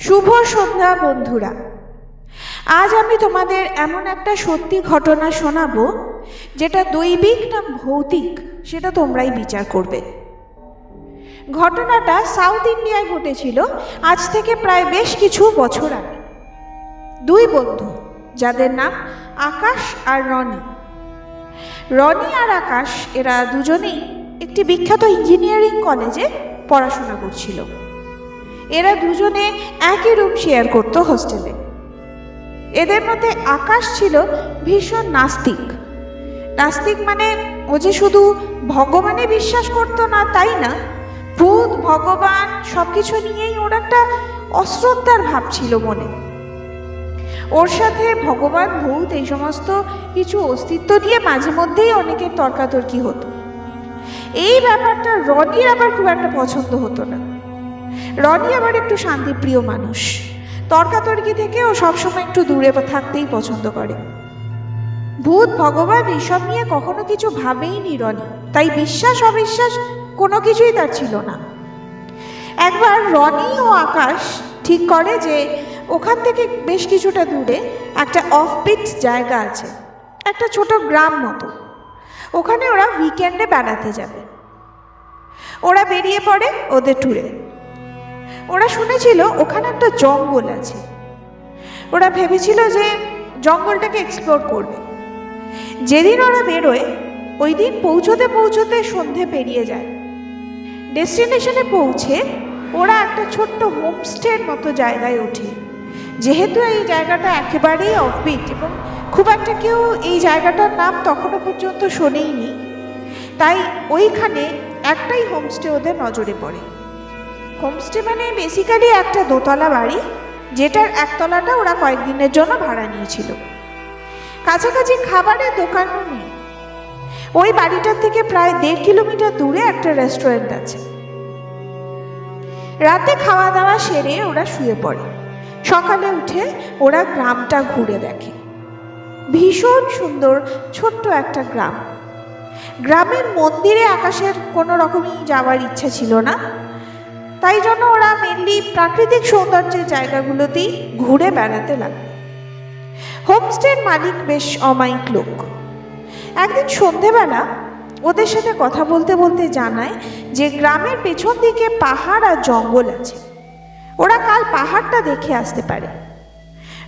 শুভ সন্ধ্যা, বন্ধুরা। আজ আমি তোমাদের এমন একটা সত্যি ঘটনা শোনাবো, যেটা দৈবিক না ভৌতিক, সেটা তোমরাই বিচার করবে। ঘটনাটা সাউথ ইন্ডিয়ায় ঘটেছিল আজ থেকে প্রায় বেশ কিছু বছর আগে। দুই বন্ধু, যাদের নাম আকাশ আর রনি। রনি আর আকাশ, এরা দুজনেই একটি বিখ্যাত ইঞ্জিনিয়ারিং কলেজে পড়াশোনা করছিল। এরা দুজনে একই রুম শেয়ার করত হোস্টেলে এদের মধ্যে আকাশ ছিল ভীষণ নাস্তিক। নাস্তিক মানে ও যে শুধু ভগবানে বিশ্বাস করতো না, তাই না? ভূত, ভগবান সব কিছু নিয়েই ওর একটা অশ্রদ্ধার ভাব ছিল মনে। ওর সাথে ভগবান, ভূত এই সমস্ত কিছু অস্তিত্ব নিয়ে মাঝে মধ্যেই অনেকের তর্কাতর্কি হতো। এই ব্যাপারটা রনির আবার খুব একটা পছন্দ হতো না। রনি আবার একটু শান্তিপ্রিয় মানুষ। তর্কাতর্কি থেকে ও সবসময় একটু দূরে থাকতেই পছন্দ করে। ভূত ভগবান এসব নিয়ে কখনো কিছু ভাবেইনি রনি, তাই বিশ্বাস অবিশ্বাস কোনো কিছুই তার ছিল না। একবার রনি ও আকাশ ঠিক করে যে ওখান থেকে বেশ কিছুটা দূরে একটা অফবিট জায়গা আছে, একটা ছোট গ্রাম মতো। ওখানে ওরা উইকেন্ডে বেড়াতে যাবে। ওরা বেরিয়ে পড়ে ওদের ট্যুরে ওরা শুনেছিল ওখানে একটা জঙ্গল আছে। ওরা ভেবেছিল যে জঙ্গলটাকে এক্সপ্লোর করবে। যেদিন ওরা বেরোয়, ওই দিন পৌঁছতে পৌঁছতে সন্ধে পেরিয়ে যায়। ডেস্টিনেশনে পৌঁছে ওরা একটা ছোট্ট হোমস্টের মতো জায়গায় ওঠে যেহেতু এই জায়গাটা একেবারেই অফবিট এবং খুব একটা কেউ এই জায়গাটার নাম তখনও পর্যন্ত শোনেইনি, তাই ওইখানে একটাই হোমস্টে ওদের নজরে পড়ে। হোমস্টে মানে বেসিক্যালি একটা দোতলা বাড়ি, যেটার একতলাটা ওরা কয়েকদিনের জন্য ভাড়া নিয়েছিল। কাছাকাছি খাবারের দোকানও নেই। ওই বাড়িটার থেকে প্রায় দেড় কিলোমিটার দূরে একটা রেস্টুরেন্ট আছে। রাতে খাওয়া দাওয়া সেরে ওরা শুয়ে পড়ে। সকালে উঠে ওরা গ্রামটা ঘুরে দেখে। ভীষণ সুন্দর, ছোট্ট একটা গ্রাম। গ্রামের মন্দিরে আকাশের কোনো রকমই যাওয়ার ইচ্ছা ছিল না। তাই জন্য ওরা মেনলি প্রাকৃতিক সৌন্দর্যের জায়গাগুলোতেই ঘুরে বেড়াতে লাগল। হোমস্টের মালিক বেশ অমায়িক লোক। একদিন সন্ধেবেলা ওদের সাথে কথা বলতে বলতে জানায় যে গ্রামের পেছন দিকে পাহাড় আর জঙ্গল আছে। ওরা কাল পাহাড়টা দেখে আসতে পারে।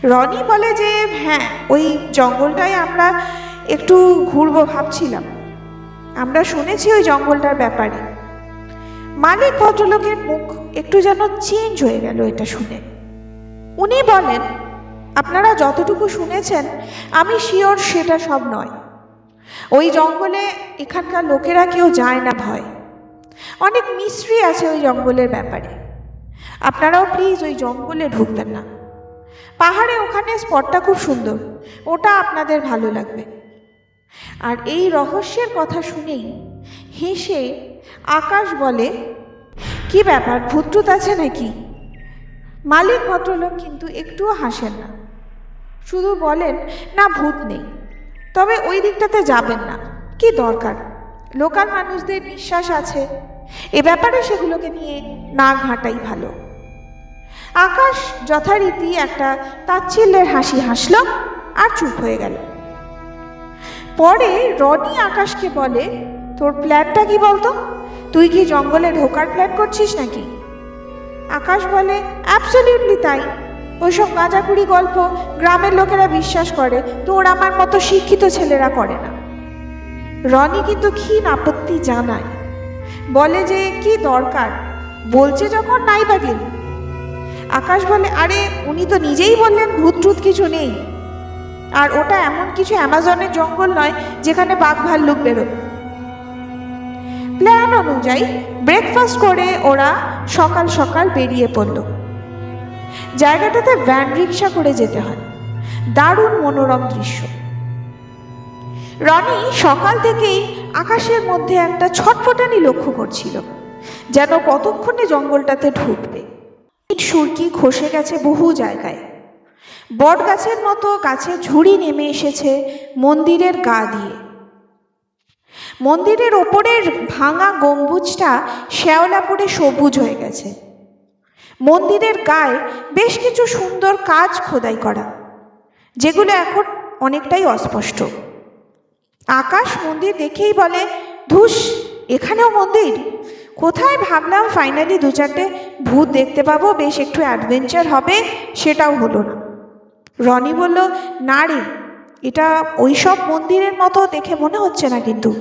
রনি বলে যে হ্যাঁ ওই জঙ্গলটায় আমরা একটু ঘুরবো ভাবছিলাম। আমরা শুনেছি ওই জঙ্গলটার ব্যাপারে। মালিক ভদ্রলোকের মুখ একটু যেন চেঞ্জ হয়ে গেল এটা শুনে। উনি বলেন, আপনারা যতটুকু শুনেছেন, আমি শিওর সেটা সব নয়। ওই জঙ্গলে এখানকার লোকেরা কেউ যায় না ভয়। অনেক মিস্ট্রি আছে ওই জঙ্গলের ব্যাপারে। আপনারাও প্লিজ ওই জঙ্গলে ঢুকবেন না। পাহাড়ে ওখানে স্পটটা খুব সুন্দর। ওটা আপনাদের ভালো লাগবে। আর এই রহস্যের কথা শুনেই হেসে আকাশ বলে, কি ব্যাপার, ভূতটুত আছে নাকি? মালিক ভদ্রলোক কিন্তু একটুও হাসেন না। শুধু বলেন, না, ভূত নেই। তবে ওই দিকটাতে যাবেন না। কি দরকার? লোকাল মানুষদের বিশ্বাস আছে। এ ব্যাপারে সেগুলোকে নিয়ে না ঘাঁটাই ভালো। আকাশ যথারীতি একটা তাচ্ছিল্যের হাসি হাসল আর চুপ হয়ে গেল। পরে রনি আকাশকে বলে, তোর প্ল্যানটা কি বলতো? তুই কি জঙ্গলে ঢোকার প্ল্যান করছিস নাকি? আকাশ বলে অ্যাবসলিউটলি তাই। ওইসব গাঁজাকুড়ি গল্প গ্রামের লোকেরা বিশ্বাস করে, তোর আমার মতো শিক্ষিত ছেলেরা করে না। রনি কিন্তু ক্ষীণ আপত্তি জানায়। বলে যে, কি দরকার? বলছে যখন নাই বা গেল আকাশ বলে, আরে, উনি তো নিজেই বললেন ভূত টুত কিছু নেই। আর ওটা এমন কিছু অ্যামাজনের জঙ্গল নয় যেখানে বাঘ ভাল্লুক বেরোবে প্ল্যান অনুযায়ী ব্রেকফাস্ট করে ওরা সকাল সকাল বেরিয়ে পড়ল। জায়গাটাতে ভ্যান রিক্সা করে যেতে হয়। দারুণ মনোরম দৃশ্য। রনি সকাল থেকেই আকাশের মধ্যে একটা ছটফটানি লক্ষ্য করছিল, যেন কতক্ষণে জঙ্গলটাতে ঢুকবে। সুরকি খসে গেছে বহু জায়গায়। বট গাছের মতো গাছের ঝুড়ি নেমে এসেছে মন্দিরের গা দিয়ে। মন্দিরের ওপরের ভাঙা গম্বুজটা শ্যাওলা পড়ে সবুজ হয়ে গেছে। মন্দিরের গায়ে বেশ কিছু সুন্দর কাজ খোদাই করা, যেগুলো এখন অনেকটাই অস্পষ্ট। আকাশ মন্দির দেখেই বলে, ধুস, এখানেও মন্দির? কোথায় ভাবলাম ফাইনালি দু চারটে ভূত দেখতে পাবো, বেশ একটু অ্যাডভেঞ্চার হবে, সেটাও হলো না। রনি বলল, না রে এটা ওই সব মন্দিরের মতো দেখে মনে হচ্ছে না কিন্তু।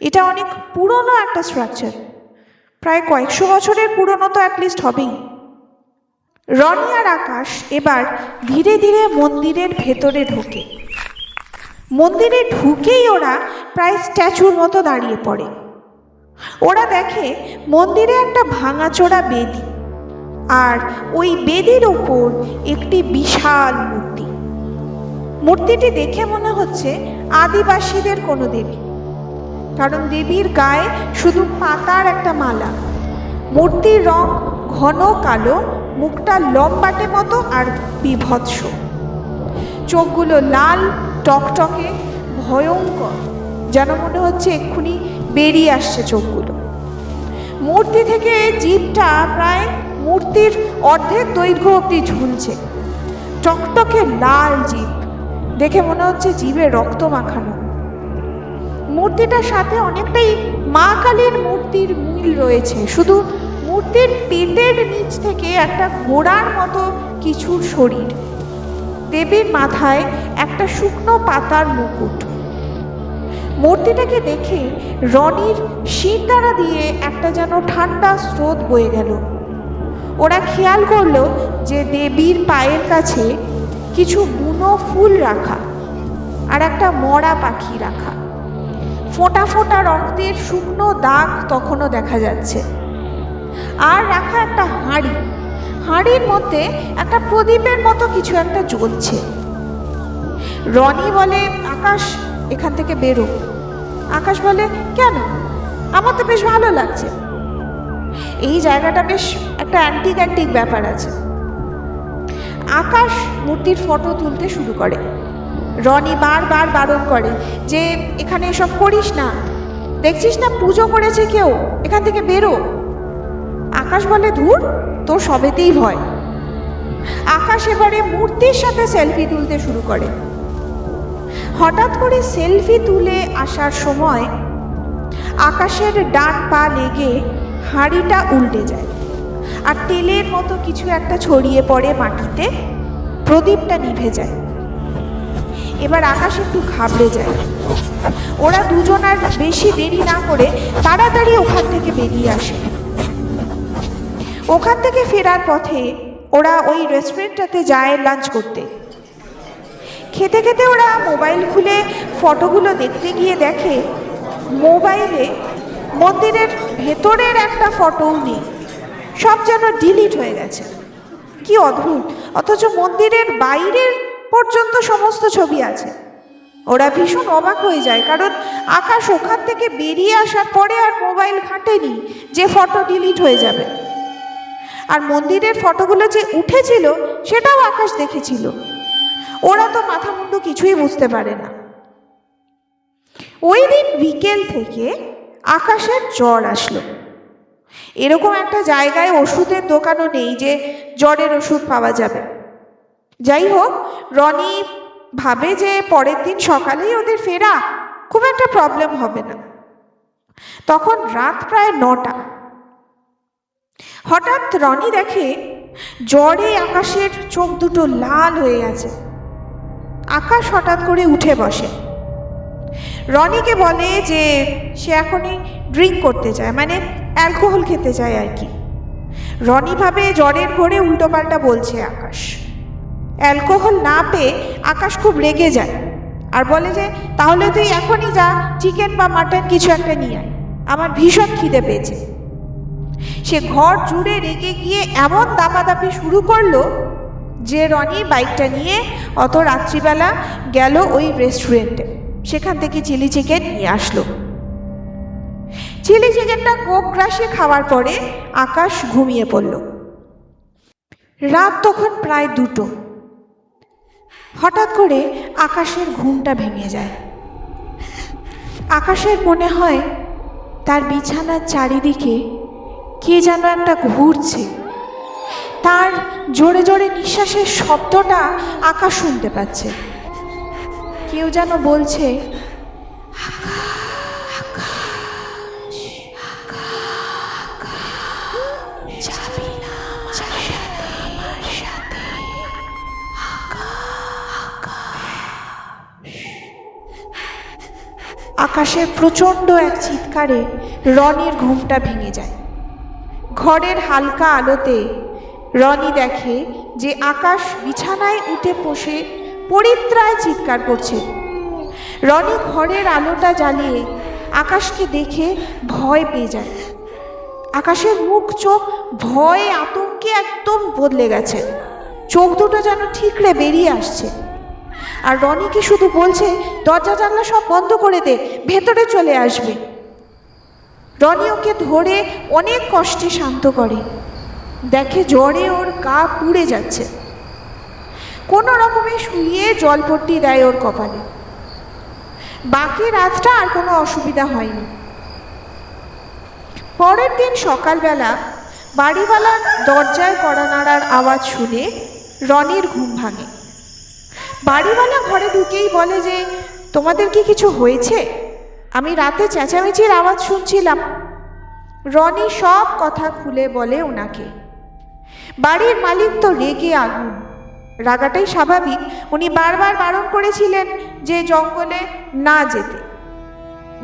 এটা অনেক পুরনো একটা স্ট্রাকচার প্রায় কয়েকশো বছরের পুরনো তো অ্যাটলিস্ট হবেই। রনি আর আকাশ এবার ধীরে ধীরে মন্দিরের ভেতরে ঢোকে। মন্দিরে ঢুকেই ওরা প্রায় স্ট্যাচুর মতো দাঁড়িয়ে পড়ে। ওরা দেখে মন্দিরে একটা ভাঙাচোরা বেদি। আর ওই বেদির ওপর একটি বিশাল মূর্তি। মূর্তিটি দেখে মনে হচ্ছে আদিবাসীদের কোনো দেবী। কারণ দেবীর গায়ে শুধু পাতার একটা মালা। মূর্তির রং ঘন কালো, মুখটা লম্বাটে মতো আর বিভৎস। চোখগুলো লাল, টকটকে, ভয়ঙ্কর, যেন মনে হচ্ছে এক্ষুনি বেরিয়ে আসছে চোখগুলো। মূর্তি থেকে জিভটা প্রায় মূর্তির অর্ধেক দৈর্ঘ্য অবধি ঝুলছে। টকটকে লাল জিভ দেখে মনে হচ্ছে জিভে রক্ত মাখানো। মূর্তিটার সাথে অনেকটাই মা কালীর মূর্তির মিল রয়েছে। শুধু মূর্তির পেটের নিচ থেকে একটা ঘোড়ার মতো কিছুর শরীর। দেবীর মাথায় একটা শুকনো পাতার মুকুট। মূর্তিটাকে দেখে রনির শিরদাঁড়া দিয়ে একটা যেন ঠান্ডা স্রোত বয়ে গেল। ওরা খেয়াল করল যে দেবীর পায়ের কাছে কিছু বুনো ফুল রাখা আর একটা মরা পাখি রাখা। ফোঁটা ফোঁটা রক্তের শুকনো দাগ তখনও দেখা যাচ্ছে। আর রাখা একটা হাঁড়ি। হাঁড়ির মধ্যে একটা প্রদীপের মতো কিছু একটা জ্বলছে। রনি বলে, আকাশ, এখান থেকে বেরো। আকাশ বলে, কেন? আমার তো বেশ ভালো লাগছে। এই জায়গাটা বেশ একটা অ্যান্টিক অ্যান্টিক ব্যাপার আছে। আকাশ মূর্তির ফটো তুলতে শুরু করে। রনি বারবার বারণ করে যে, এখানে এসব করিস না। দেখছিস না পুজো করেছে কেউ? এখান থেকে বেরো। আকাশ বলে, ধুর, তোর সবেতেই ভয়। আকাশ এবারে মূর্তির সাথে সেলফি তুলতে শুরু করে। হঠাৎ করে সেলফি তুলে আসার সময় আকাশের ডান পা লেগে হাঁড়িটা উল্টে যায়। আর তেলের মতো কিছু একটা ছড়িয়ে পড়ে মাটিতে, প্রদীপটা নিভে যায়। এবার আকাশ একটু ঘাবড়ে যায়। ওরা দুজন আর বেশি দেরি না করে তাড়াতাড়ি ওখান থেকে বেরিয়ে আসে। ওখান থেকে ফেরার পথে ওরা ওই রেস্টুরেন্টটাতে যায় লাঞ্চ করতে। খেতে খেতে ওরা মোবাইল খুলে ফটোগুলো দেখতে গিয়ে দেখে মোবাইলে মন্দিরের ভেতরের একটা ফটোও নেই। সব যেন ডিলিট হয়ে গেছে। কি অদ্ভুত। অথচ মন্দিরের বাইরের পর্যন্ত সমস্ত ছবি আছে। ওরা ভীষণ অবাক হয়ে যায়, কারণ আকাশ ওখান থেকে বেরিয়ে আসার পরে আর মোবাইল ঘাটেনি যে ফটো ডিলিট হয়ে যাবে। আর মন্দিরের ফটোগুলো যে উঠেছিল, সেটাও আকাশ দেখেছিল। ওরা তো মাথা মুন্ডু কিছুই বুঝতে পারে না। ওই দিন বিকেল থেকে আকাশের জ্বর আসলো। এরকম একটা জায়গায় ওষুধের দোকানও নেই যে জ্বরের ওষুধ পাওয়া যাবে। যাই হোক, রনি ভাবে যে পরের দিন সকালেই ওদের ফেরা, খুব একটা প্রবলেম হবে না। তখন রাত প্রায় নটা। হঠাৎ রনি দেখে জ্বরে আকাশের চোখ দুটো লাল হয়ে গেছে আকাশ হঠাৎ করে উঠে বসে। রনিকে বলে যে, সে এখনই ড্রিঙ্ক করতে চায় মানে অ্যালকোহল খেতে চায় আর কি। রনি ভাবে জ্বরের ঘোরে উল্টোপাল্টা বলছে আকাশ। অ্যালকোহল না পেয়ে আকাশ খুব রেগে যায় আর বলে যে, তাহলে তুই এখনই যা চিকেন বা মাটন কিছু একটা নিয়ে আয়। আমার ভীষণ খিদে পেয়েছে। সে ঘর জুড়ে রেগে গিয়ে এমন দাপাদাপি শুরু করল যে রনি বাইকটা নিয়ে অত রাত্রিবেলা গেল ওই রেস্টুরেন্টে সেখান থেকে চিলি চিকেন নিয়ে আসলো। চিলি চিকেনটা কোক গ্রাসে খাওয়ার পরে আকাশ ঘুমিয়ে পড়ল। রাত তখন প্রায় দুটো। হঠাৎ করে আকাশের ঘুমটা ভেঙে যায়। আকাশের মনে হয় তার বিছানার চারিদিকে কে যেন একটা ঘুরছে। তার জোরে জোরে নিঃশ্বাসের শব্দটা আকাশ শুনতে পাচ্ছে। কেউ যেন বলছে আকাশের প্রচণ্ড এক চিৎকারে রনির ঘুমটা ভেঙে যায়। ঘরের হালকা আলোতে রনি দেখে যে আকাশ বিছানায় উঠে বসে পরিত্রায় চিৎকার করছে। রনি ঘরের আলোটা জ্বালিয়ে আকাশকে দেখে ভয় পেয়ে যায়। আকাশের মুখ চোখ ভয়ে আতঙ্কে একদম বদলে গেছে। চোখ দুটো যেন ঠিকরে বেরিয়ে আসছে। আর রনিকে শুধু বলছে, দরজা জানলা সব বন্ধ করে দে, ভেতরে চলে আসবে। রনি ওকে ধরে অনেক কষ্টে শান্ত করে। দেখে জ্বরে ওর গা পুড়ে যাচ্ছে। কোনো রকমে শুইয়ে জলপট্টি দেয় ওর কপালে। বাকি রাতটা আর কোনো অসুবিধা হয়নি। পরের দিন সকালবেলা বাড়িওয়ালার দরজায় কড়া নাড়ার আওয়াজ শুনে রনির ঘুম ভাঙে। বাড়িওয়ালা ঘরে ঢুকেই বলে যে, তোমাদের কি কিছু হয়েছে? আমি রাতে চেঁচামেচির আওয়াজ শুনছিলাম। রনি সব কথা খুলে বলে ওনাকে। বাড়ির মালিক তো রেগে আগুন। রাগাটাই স্বাভাবিক। উনি বারবার বারণ করেছিলেন যে জঙ্গলে না যেতে।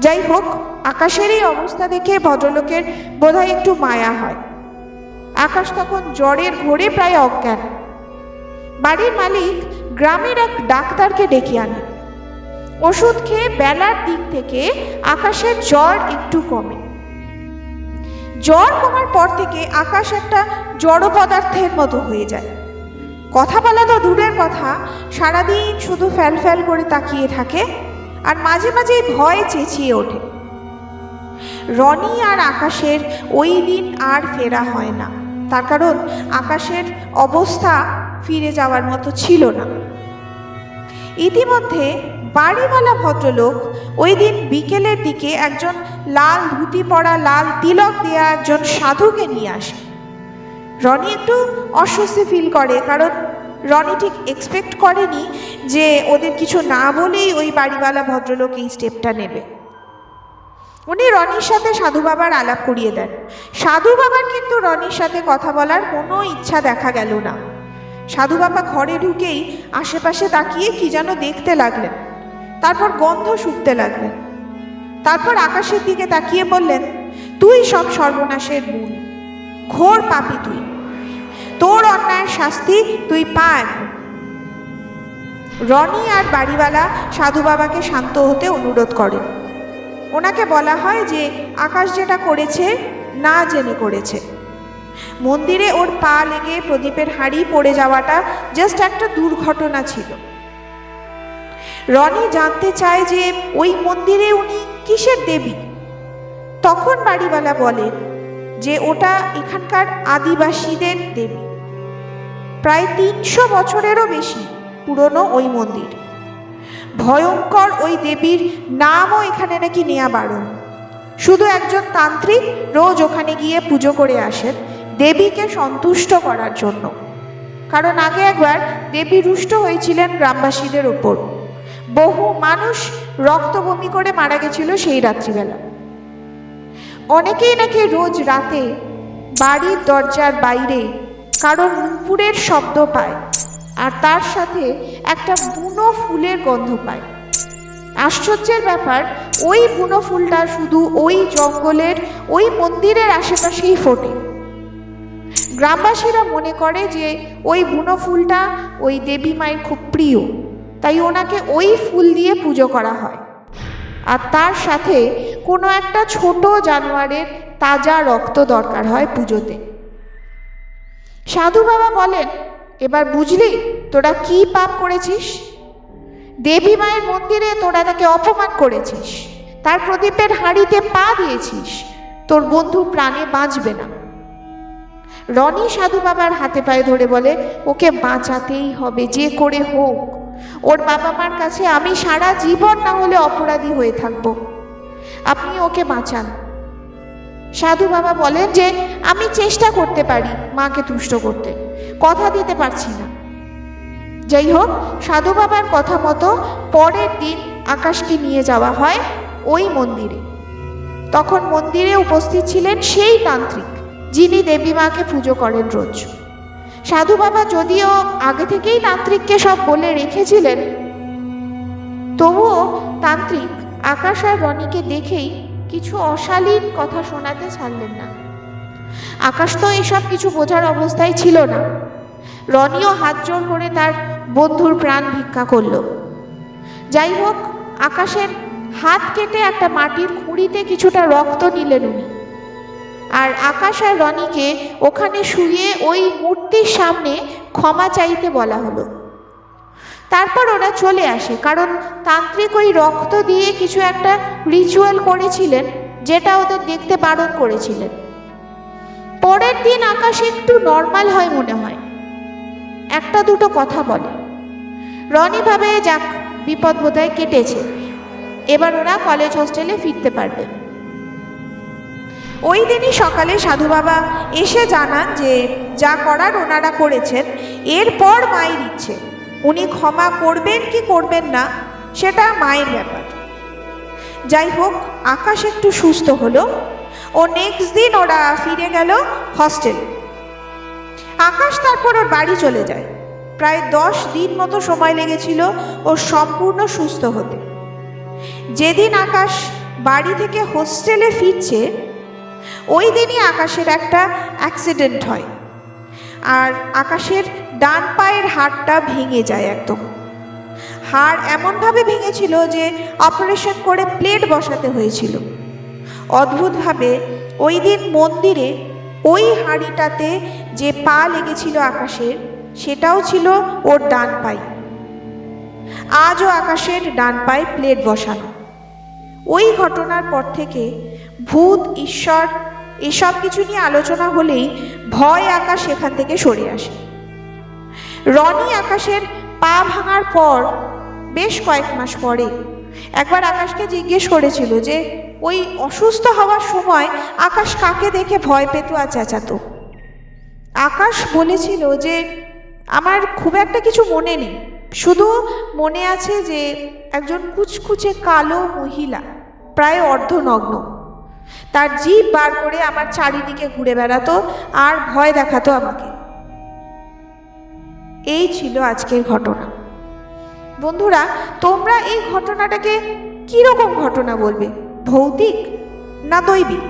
যাই হোক, আকাশের এই অবস্থা দেখে ভদ্রলোকের বোধহয় একটু মায়া হয়। আকাশ তখন জ্বরের ঘোরে প্রায় অজ্ঞান। বাড়ির মালিক গ্রামের এক ডাক্তারকে ডেকে আনেন ওষুধ খেয়ে বেলার দিক থেকে আকাশের জ্বর একটু কমে। জ্বর কমার পর থেকে আকাশ একটা জড় পদার্থের মতো হয়ে যায়। কথা বলা তো দূরের কথা, সারাদিন শুধু ফ্যাল ফ্যাল করে তাকিয়ে থাকে আর মাঝে মাঝে ভয় চেঁচিয়ে ওঠে। রনি আর আকাশের ওই দিন আর ফেরা হয় না। তার কারণ আকাশের অবস্থা ফিরে যাওয়ার মতো ছিল না। ইতিমধ্যে বাড়িওয়ালা ভদ্রলোক ওই দিন বিকেলের দিকে একজন লাল ধুতি পরা লাল তিলক দেয়া একজন সাধুকে নিয়ে আসে। রনি একটু অস্বস্তি ফিল করে কারণ রনি ঠিক এক্সপেক্ট করেনি যে ওদের কিছু না বলেই ওই বাড়িওয়ালা ভদ্রলোক এই স্টেপটা নেবে। উনি রনির সাথে সাধু বাবার আলাপ করিয়ে দেন। সাধু বাবার কিন্তু রনির সাথে কথা বলার কোনো ইচ্ছা দেখা গেল না। সাধু বাবা ঘরে ঢুকেই আশেপাশে তাকিয়ে কি যেন দেখতে লাগলেন। তারপর গন্ধ শুকতে লাগলেন। তারপর আকাশের দিকে তাকিয়ে বললেন, তুই সব সর্বনাশের মূল। ঘোর পাপি তুই। তোর অন্যায়ের শাস্তি তুই পা রনি আর বাড়িওয়ালা সাধু বাবাকে শান্ত হতে অনুরোধ করেন। ওনাকে বলা হয় যে, আকাশ যেটা করেছে, না জেনে করেছে। মন্দিরে ওর পা লেগে প্রদীপের হাঁড়ি পড়ে যাওয়াটা জাস্ট একটা দুর্ঘটনা ছিল। রনি জানতে চায় যে ওই মন্দিরে উনি কিসের দেবী? তখন বাড়িওয়ালা বলেন যে ওটা এখানকার আদিবাসীদের দেবী। প্রায় তিনশো বছরেরও বেশি পুরনো ওই মন্দির। ভয়ঙ্কর ওই দেবীর নামও এখানে নাকি নেয়া বারণ। শুধু একজন তান্ত্রিক রোজ ওখানে গিয়ে পুজো করে আসেন। দেবীকে সন্তুষ্ট করার জন্য। কারণ আগে একবার দেবী রুষ্ট হয়েছিলেন গ্রামবাসীদের ওপর বহু মানুষ রক্ত বমি করে মারা গেছিল সেই রাত্রিবেলা। অনেকেই নাকি রোজ রাতে বাড়ির দরজার বাইরে কারোর নুপুরের শব্দ পায় আর তার সাথে একটা বুনো ফুলের গন্ধ পায়। আশ্চর্যের ব্যাপার, ওই বুনো ফুলটা শুধু ওই জঙ্গলের, ওই মন্দিরের আশেপাশেই ফোটে। গ্রামবাসীরা মনে করে যে ওই বুনো ফুলটা ওই দেবী মায়ের খুব প্রিয়। তাই ওনাকে ওই ফুল দিয়ে পুজো করা হয়। আর তার সাথে কোনো একটা ছোট জানোয়ারের তাজা রক্ত দরকার হয় পুজোতে। সাধু বাবা বলেন, এবার বুঝলি, তোরা কি পাপ করেছিস? দেবী মায়ের মন্দিরে তোরা তাকে অপমান করেছিস। তার প্রদীপের হাঁড়িতে পা দিয়েছিস। তোর বন্ধু প্রাণে বাঁচবে না। রনি সাধু বাবার হাতে পায়ে ধরে বলে, ওকে বাঁচাতেই হবে, যে করে হোক। ওর বাবা মার কাছে আমি সারা জীবন না হলে অপরাধী হয়ে থাকব। আপনি ওকে বাঁচান। সাধু বাবা বলেন যে, আমি চেষ্টা করতে পারি মাকে তুষ্ট করতে। কথা দিতে পারছি না। যাই হোক, সাধু বাবার কথা মতো পরের দিন আকাশকে নিয়ে যাওয়া হয় ওই মন্দিরে। তখন মন্দিরে উপস্থিত ছিলেন সেই তান্ত্রিক। যিনি দেবী মাকে পুজো করেন রোজ। সাধু বাবা যদিও আগে থেকেই তান্ত্রিককে সব বলে রেখেছিলেন, তবুও তান্ত্রিক আকাশ আর রনিকে দেখেই কিছু অশালীন কথা শোনাতে ছাড়লেন না। আকাশ তো এসব কিছু বোঝার অবস্থায় ছিল না। রনিও হাত জোর করে তার বন্ধুর প্রাণ ভিক্ষা করল। যাই হোক, আকাশের হাত কেটে একটা মাটির খুঁড়িতে কিছুটা রক্ত নিলেন উনি। আর আকাশ আর রনিকে ওখানে শুয়ে ওই মূর্তির সামনে ক্ষমা চাইতে বলা হলো। তারপর ওরা চলে আসে, কারণ তান্ত্রিক ওই রক্ত দিয়ে কিছু একটা রিচুয়াল করেছিলেন, যেটা ওদের দেখতে বারণ করেছিলেন। পরের দিন আকাশ একটু নর্মাল হয় মনে হয়। একটা দুটো কথা বলে। রনি ভাবে, যাক, বিপদ বোধহয় কেটেছে। এবার ওরা কলেজ হোস্টেলে ফিরতে পারবে। ওই দিনই সকালে সাধু বাবা এসে জানান যে যা করার ওনারা করেছেন এরপর মায়ের ইচ্ছে। উনি ক্ষমা করবেন কি করবেন না, সেটা মায়ের ব্যাপার। যাই হোক, আকাশ একটু সুস্থ হলো ও নেক্সট দিন ওরা ফিরে গেল হস্টেলে আকাশ তারপর ওর বাড়ি চলে যায়। প্রায় দশ দিন মতো সময় লেগেছিল ও সম্পূর্ণ সুস্থ হতে। যেদিন আকাশ বাড়ি থেকে হোস্টেলে ফিরছে ওই দিনই আকাশের একটা অ্যাক্সিডেন্ট হয়। আর আকাশের ডান পায়ের হাড়টা ভেঙে যায় একদম। হাড় এমনভাবে ভেঙেছিল যে অপারেশন করে প্লেট বসাতে হয়েছিল। অদ্ভুতভাবে ওই দিন মন্দিরে ওই হাঁড়িটাতে যে পা লেগেছিল আকাশের, সেটাও ছিল ওর ডান পায়ে। আজও আকাশের ডান পায়ে প্লেট বসানো। ওই ঘটনার পর থেকে ভূত, ঈশ্বর এসব কিছু নিয়ে আলোচনা হলেই ভয় আকাশ সেখান থেকে সরে আসে। রনি আকাশের পা ভাঙার পর, বেশ কয়েক মাস পরে, একবার আকাশকে জিজ্ঞেস করেছিল যে, ওই অসুস্থ হওয়ার সময় আকাশ কাকে দেখে ভয় পেত আর চেঁচাতো? আকাশ বলেছিল যে, আমার খুব একটা কিছু মনে নেই। শুধু মনে আছে যে, একজন কুচকুচে কালো মহিলা, প্রায় অর্ধনগ্ন। তার জিভ বার করে আমার চারিদিকে ঘুরে বেড়াতো আর ভয় দেখাতো আমাকে। এই ছিল আজকের ঘটনা। বন্ধুরা, তোমরা এই ঘটনাটাকে কীরকম ঘটনা বলবে? ভৌতিক না দৈবিক?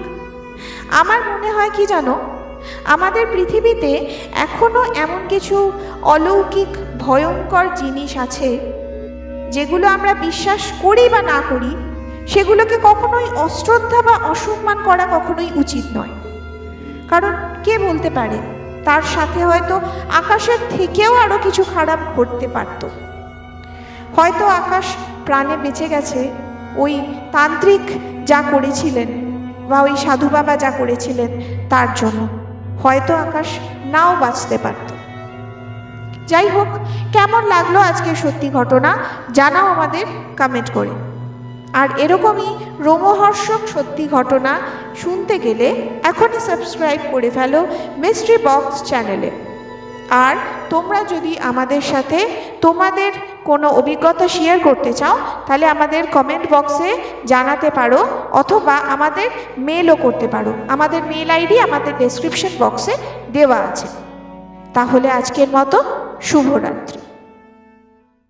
আমার মনে হয় কি জানো, আমাদের পৃথিবীতে এখনও এমন কিছু অলৌকিক, ভয়ঙ্কর জিনিস আছে যেগুলো আমরা বিশ্বাস করি বা না করি সেগুলোকে কখনোই অশ্রদ্ধা বা অসম্মান করা কখনোই উচিত নয়। কারণ কে বলতে পারে? তার সাথে হয়তো আকাশের থেকেও আরও কিছু খারাপ ঘটতে পারত। হয়তো আকাশ প্রাণে বেঁচে গেছে, ওই তান্ত্রিক যা করেছিলেন বা ওই সাধু বাবা যা করেছিলেন তার জন্য। হয়তো আকাশ নাও বাঁচতে পারত। যাই হোক, কেমন লাগল আজকের সত্যি ঘটনা জানাও আমাদের কমেন্ট করে। আর এরকমই রোমহর্ষক সত্যি ঘটনা শুনতে গেলে এখনই সাবস্ক্রাইব করে ফেলো মিস্ট্রি বক্স চ্যানেলে আর তোমরা যদি আমাদের সাথে তোমাদের কোনো অভিজ্ঞতা শেয়ার করতে চাও, তাহলে আমাদের কমেন্ট বক্সে জানাতে পারো অথবা আমাদের মেলও করতে পারো। আমাদের মেল আইডি আমাদের ডেসক্রিপশন বক্সে দেওয়া আছে। তাহলে আজকের মতো শুভরাত্রি।